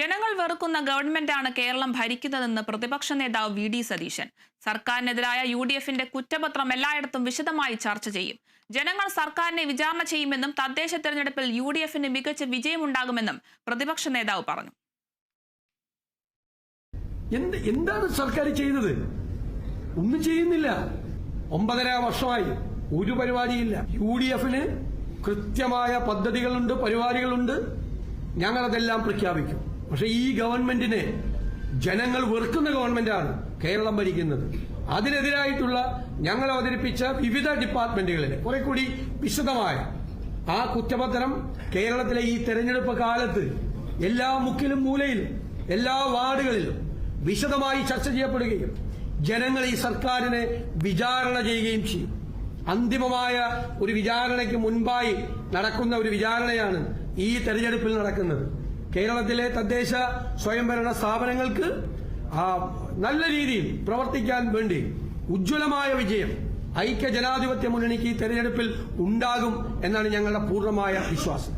ജനങ്ങൾ വെറുക്കുന്ന ഗവൺമെന്റാണ് കേരളം ഭരിക്കുന്നതെന്ന് പ്രതിപക്ഷ നേതാവ് വി ഡി സതീശൻ. സർക്കാരിനെതിരായ യു ഡി എഫിന്റെ കുറ്റപത്രം എല്ലായിടത്തും വിശദമായി ചർച്ച ചെയ്യും. ജനങ്ങൾ സർക്കാരിനെ വിചാരണ ചെയ്യുമെന്നും തദ്ദേശ തെരഞ്ഞെടുപ്പിൽ യു ഡി എഫിന് മികച്ച വിജയമുണ്ടാകുമെന്നും പ്രതിപക്ഷ നേതാവ് പറഞ്ഞു. എന്ത് എന്താണ് സർക്കാർ ചെയ്തത്? ഒന്നും ചെയ്യുന്നില്ല. ഒമ്പതര വർഷമായി ഒരു പരിപാടിയില്ല. യു ഡി എഫിന് കൃത്യമായ പദ്ധതികളുണ്ട് പരിപാടികളുണ്ട്. ഞങ്ങളതെല്ലാം പ്രഖ്യാപിക്കും. പക്ഷെ ഈ ഗവൺമെന്റിനെ ജനങ്ങൾ വെറുക്കുന്ന ഗവൺമെന്റാണ് കേരളം ഭരിക്കുന്നത്. അതിനെതിരായിട്ടുള്ള ഞങ്ങൾ അവതരിപ്പിച്ച വിവിധ ഡിപ്പാർട്ട്മെന്റുകളിൽ കുറെ കൂടി വിശദമായ ആ കുറ്റപത്രം കേരളത്തിലെ ഈ തെരഞ്ഞെടുപ്പ് കാലത്ത് എല്ലാ മുക്കിലും മൂലയിലും എല്ലാ വാർഡുകളിലും വിശദമായി ചർച്ച ചെയ്യപ്പെടുകയും ജനങ്ങൾ ഈ സർക്കാരിനെ വിചാരണ ചെയ്യുകയും ചെയ്യും. അന്തിമമായ ഒരു വിചാരണയ്ക്ക് മുൻപായി നടക്കുന്ന ഒരു വിചാരണയാണ് ഈ തെരഞ്ഞെടുപ്പിൽ നടക്കുന്നത്. കേരളത്തിലെ തദ്ദേശ സ്വയംഭരണ സ്ഥാപനങ്ങൾക്ക് നല്ല രീതിയിൽ പ്രവർത്തിക്കാൻ വേണ്ടി ഉജ്ജ്വലമായ വിജയം ഐക്യ ജനാധിപത്യ മുന്നണിക്ക് തെരഞ്ഞെടുപ്പിൽ ഉണ്ടാകും എന്നാണ് ഞങ്ങളുടെ പൂർണമായ വിശ്വാസം.